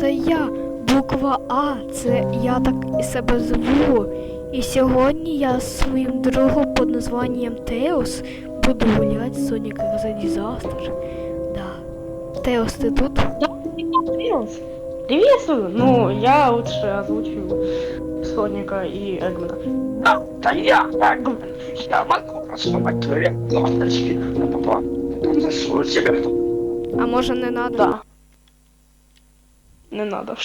це я. Буква А, це я так і себе зву. І сьогодні я з своїм другом під названням Теос буду гуляти Соніка за дизастер. Да. Теос, ти тут? Привет. Приветствую. Ну, я лучше озвучу Соника и Эгмана. Да, да я, Эгман. Я могу просунуть твои косточки, но потом принесу тебе. А може не надо? Да. Не надо.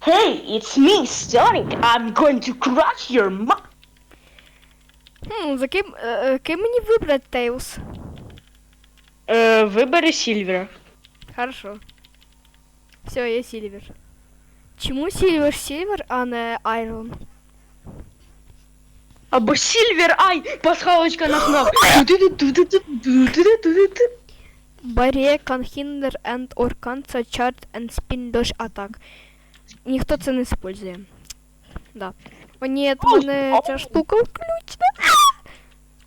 Hey, it's me, Sonic. I'm going to crush your mom. Хм, за ким, е, е, ким мені вибрати Теос? Е, вибери Сільвера. Хорошо. Все, я Сильвер. Чому Сильвер Сильвер, а не Айрон? Або Сильвер, ай, пасхалочка на кнопку. Can hinder and cancel charge and spin dodge attack. Ніхто це не использує. Да. О нет, мене ця штука включена.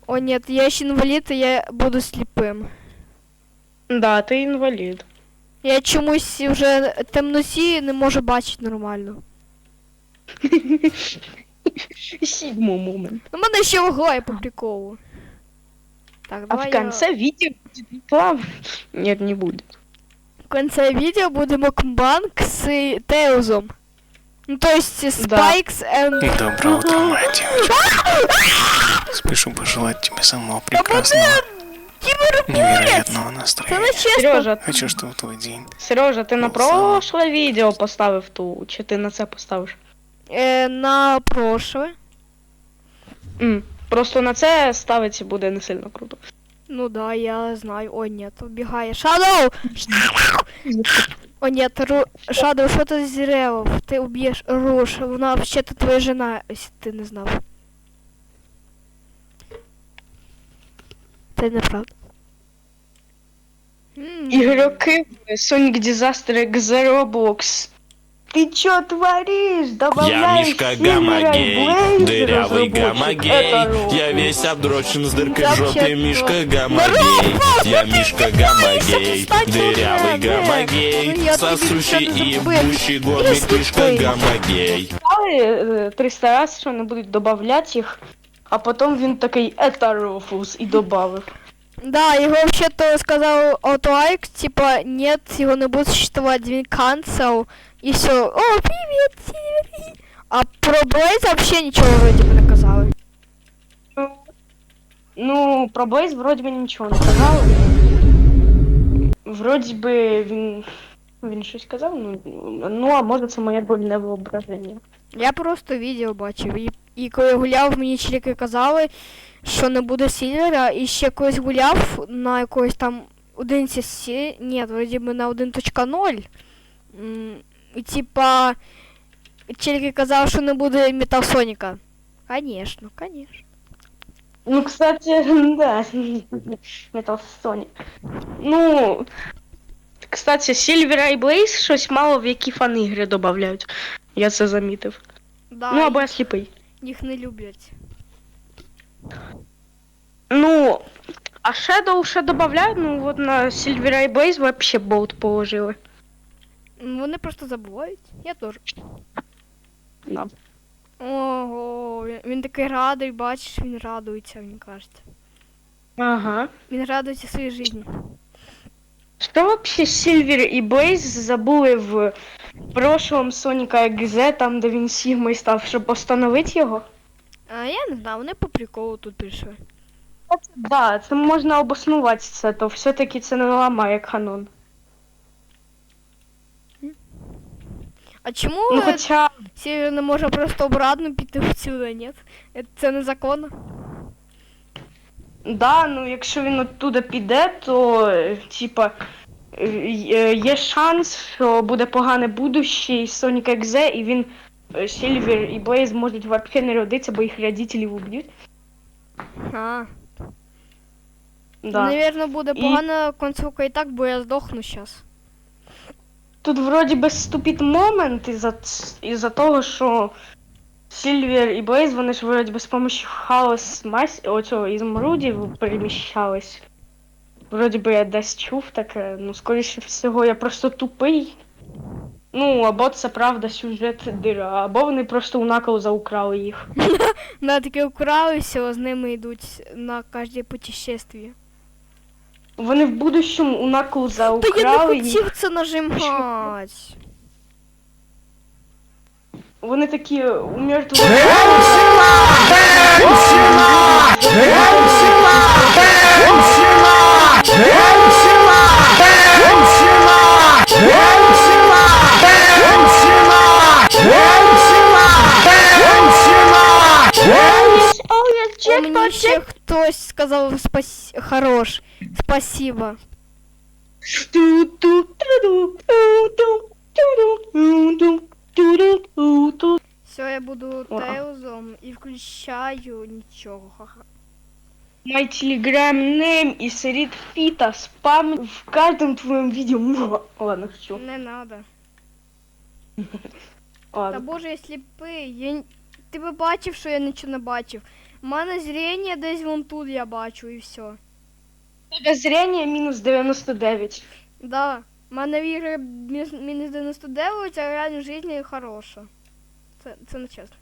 О нет, я ще інвалід, і я буду сліпим. Да, ти інвалід. Я чомусь вже темноті не можу бачити нормально. Седьмой момент. Ну, мене ще вагає по приколу. Так, А в конце видео будет реклама? Нет, не будет. я... в конце відео буде мукбанк з Теузом. Ну, то есть Spikes and... Доброе утро, моя девочка. Спешу пожелать тебе самого прекрасного, невероятного настроения. Сережа, Хочу, чтобы твой день Сережа, ти на прошле відео поставив ту, чи ти на це поставиш? Е, на прошлое. М, Просто на це ставиться буде не сильно круто. Ну да, я знаю. О, нет, убегає. Shadow! О, нет, Ру... Shadow, що ти зрелов? Ти уб'єш Руш. Вона взагалі твоя жена, якщо ти не знав. Це неправда. М, Игроки Sonic Disaster X Roblox. Ты чё творишь? Добавляешь Я Мишка Сильвера и Гамма-гей, Блейзера, дырявый разработчик. Гамма-гей Это Я весь обдрочен с дыркой в Вообще жопе, Мишка просто. Гамма-гей Я Мишка Гамма-гей, Кстати, дырявый да, Гамма-гей ну, я тебе Сосущий что-то и забыл. бущий гомик Я Мишка слепой. Гамма-гей Сказали е, 300 раз, що не будуть додавати їх, а потім він такий это Руфус і добавив. Да, його вообще-то сказав Отолайк, типа, нет, його не буде существовать, він cancel, І все. О, привіт, Сильвер! А про Блейз вообще нічого вроді би не казали. Ну, про Блейз вроді би нічого не казав. Вроді би він. Він щось казав, ну, ну а може це моє больне воображення. Я просто відео бачив. І, і коли гуляв, мені чоловіки казали, що не буде Сільвера, і ще колись гуляв на якоїсь там 11 сі... Ні, вроді би на 1.0. М, І типа чоловіки казав, що не буде Метал Соніка. Конечно, конечно. Ну, кстати, да. Metal Sonic. Ну. Кстати, Сільвера і Блейз щось мало в які фан-ігри додають. Я це замітив. Да, Ну, або я сліпий. їх не люблять. Ну, а Shadow ще додають, ну от на Сільвера і Блейз вообще болт положили. Вони просто забувають. Я теж. Да. Ого, він, він такий радий, бачиш, він радується, мені кажеться. Ага. Він радується своїй житті. Что вообще Сильвер и Блейз забули в прошлом Соника Екзе, там де він Сігмой став, щоб постановити його? А я не знаю, вони по приколу тут прийшли. Да, це можна обоснувати це, то все-таки це не ламає канон. А чому Ну хоча, не може просто обратно піти всюди, ні? Е, Це незаконно. да, ну якщо він оттуда піде, то е, типа е, є шанс, що буде погане будуще із Соніка Екзе, і він Сильвер і Блейз можуть взагалі не родитися, бо їх родителі вб'ють. А, Да. Навірно, буде І- концовка і так, бо я здохну зараз. Тут вроді би ступить момент із-за із того, що Сильвер і Блейз, вони ж вроді би з помощью хаос мась оцього ізмрудів переміщались. Вроді би я десь чув таке, ну скоріше всього я просто тупий. Ну, або це правда сюжет дира, або вони просто у наколза украли їх. На таке украли, з ними йдуть на кожне путешествие. Вони в будущому у наколза Та я не украли їх. хотів це нажимати. Вони такі у мертвому. О, ще хтось сказав спас... хорош. Спасибо. Все, я буду Ага. Тейлзом і включаю нічого. ха-ха. My telegram name is Read Fita. Спам в каждом твоем видео. Муа. Ладно, хочу. Не надо. Та Ладно. боже, я сліпий. Я... н- Ти би бачив, що я нічого не бачив. У мене зріння десь вон тут я бачу і все. Тебе зрение минус 99. Да. У мене в ігри мінус мінус 99, а реально в житті хороша. Це, це не чесно.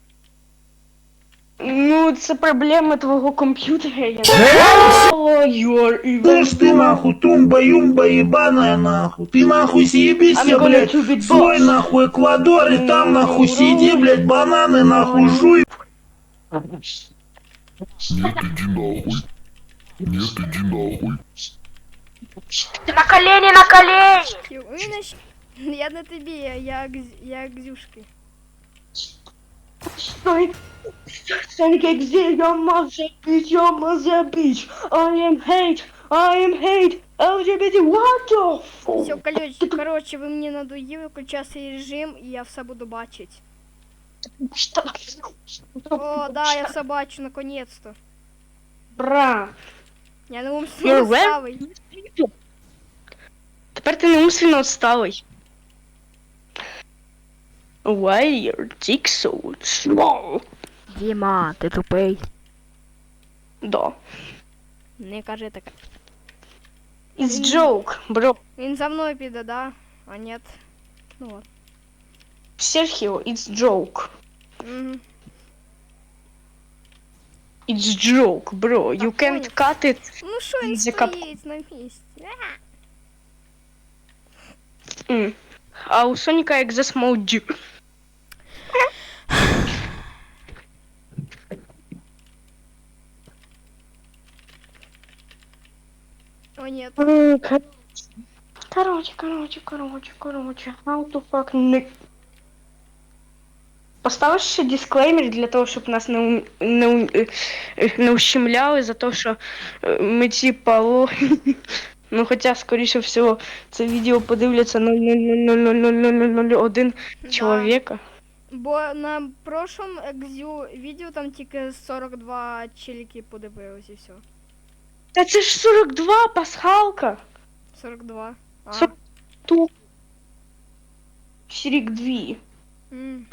Ну, це проблема твого комп'ютера. Я не знаю. Your Слышь ты нахуй, тумба-юмба ебаная нахуй. Ты нахуй съебись, I'm gonna блядь, do it в свой boss. нахуй Эквадор и там нахуй сиди, блядь, бананы нахуй жуй. Нет, иди нахуй. Нет, иди нахуй. На колени, на колени! Ю- Він іщ- Я не тобі, я як, з- як зюшки. Стой! Sonic X, я маза бич, я маза бич. I am hate, I am hate. LGBT, what the fuck? Все, короче, короче, ви мені надоїли, включай цей режим, і я все буду бачити. О, да, я все бачу, наконец-то. Бра. Я не You're умственно well? ставий. Тепер ти не умственно відсталий. Why your dick so small? Діма, ти тупий. Да. Не кажи таке. It's joke, bro. Він за мною піде, да? А нет. Ну ладно. Серхіо, it's joke. Угу. It's joke, bro. You Так, can't cut it. Ну що він За кап- стоїть на місці? А! М. А у Соніка як за small dick. О, нет. М, кор- Короче, короче, короче, короче. How to fuck не... Поставиш ще дисклеймер для того, щоб нас не, не, е, не ущемляли за те, що е, ми типа лохи. Ну, хоча, скоріше всього, це відео подивляться 0,0000001 Да. чоловіка. Бо на прошлом екзю відео там тільки 42 челіки подивились і все. Та це ж 42, пасхалка. 42. А. Сор- Ту. Сірік 2. М.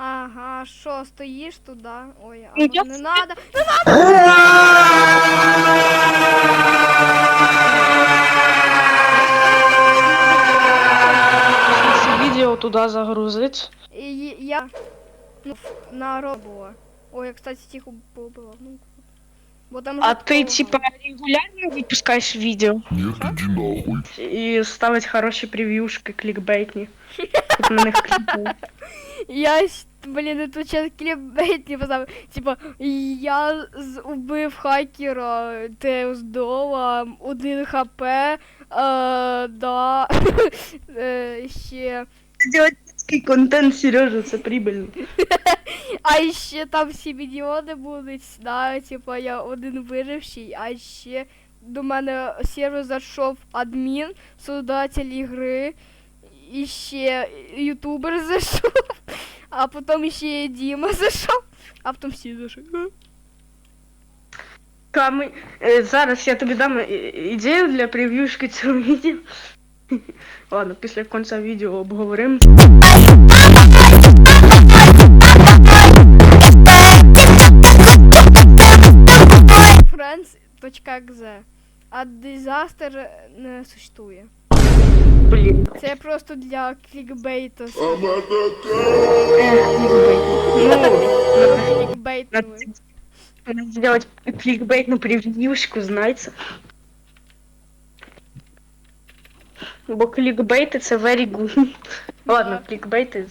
Ага, що, стоїш туди? Ой, а Ну, не надо. не надо. Відео туди загрузить. І я ну, на ро було. Ой, я, кстати, тихо побила. Ну, бо там А же ти, того. типа, регулярно випускаєш відео Нет, иди нахуй. і ставить на них клікали. Я, с- блін, тут сейчас кліпбейт не поставив. Типа, я з- убив хакера, те здола, один хп, е, да, е, ще. Такий контент, Сережа, це прибильно. А ще там всі мільйони будуть, да, типа я один виживший, а ще до мене сервер зайшов адмін, создатель ігри, і ще ютубер зайшов, а потім ще Діма зайшов, а потім всі зайшли. Ками... е, Зараз я тобі дам е, ідею для прев'юшки цього відео. Ладно, після кінця відео обговоримо. Friends.exe. А дизастер не существує. Блін. Це просто для клікбейту. Клікбейт. Ну, надо сделать кликбейтную превьюшку, знаете? Бо клікбейти це very good. Ладно, Так. клікбейти.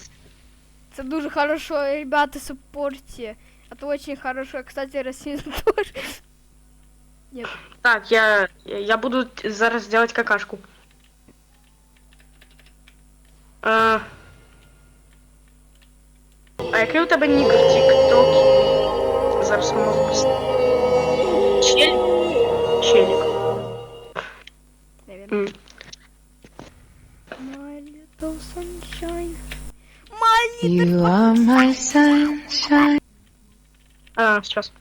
Це дуже хорошо, ребята, суппорте. Это очень хорошо. Кстати, расизм тоже. Нет. Так, я, я буду т- зараз делать какашку. А, а який у тебе нік в тік-токі? Зараз не можу сейчас.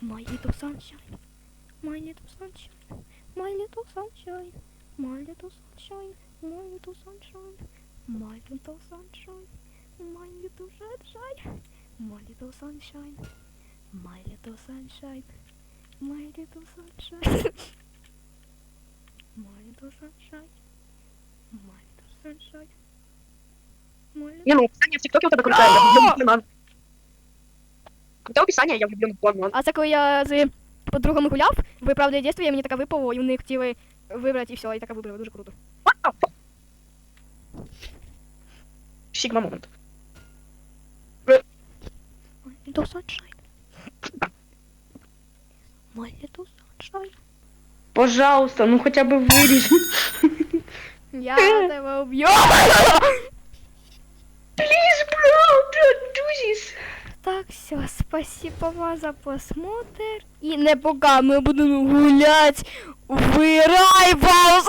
My little sunshine. My little sunshine. My little sunshine. My little sunshine. My little sunshine. My little sunshine. My little sunshine. My little sunshine. My little sunshine. My little sunshine. My little sunshine. My little sunshine. My little... Не, ну, описание в ТикТоке у тебя крутое, я влюблен в банан. Крутое описание, я влюблен в банан. А це коли я з подругами гуляв, виправдає дійство, я мені така випало, і вони хотіли вибрати і все, і така вибрала, дуже круто. Сигма момент. Little sunshine. My little sunshine. Пожалуйста, ну хотя бы вырежи. Я тебе уб'ю. Please, bro, don't do this так, все, спасибо вам за просмотр. И не пока мы будем гулять Вырай Райбаус.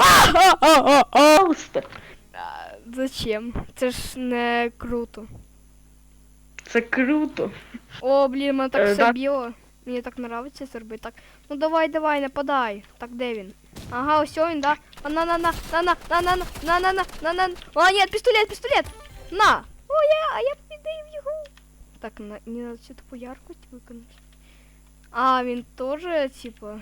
Зачем? Це ж не круто. Це круто. О, блин, мене так все біло. Мне так нравиться зробити. Так. Ну давай, давай, нападай. Так, де він? Ага, ось він, да. На-на-на, на-на, на-на, на-на-на, на-на. О, ні, пістолет, пістолет. На. О, я, я так, на, не надо цю по яркость виконати. А, він теж, типа,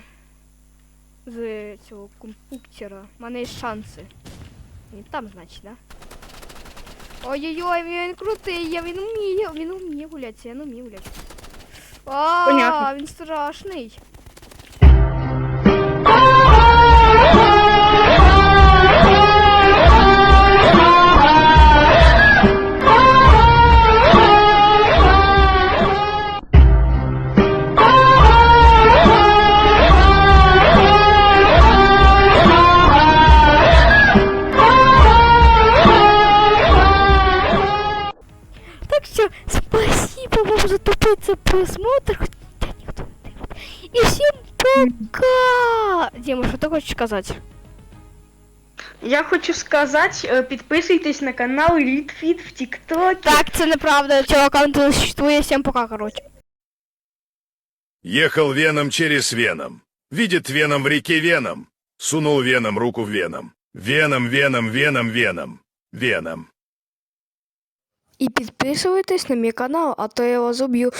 з цього компуктера. У мене є шанси. Він там, значить, да? Ой-ой-ой, він крутий, я він вміє, він вміє гуляти, я не вмію гуляти. А, він страшний. хочеш сказати? Я хочу сказать, э, подписывайтесь на канал Литфит в ТикТоке. Так, це неправда, цього аккаунту не существує, всім пока, короче. Ехал Веном через Веном. Видит Веном в реке Веном. Сунул Веном руку в Веном. Веном, Веном, Веном, Веном. Веном. І підписуйтесь на мій канал, а то я вас уб'ю.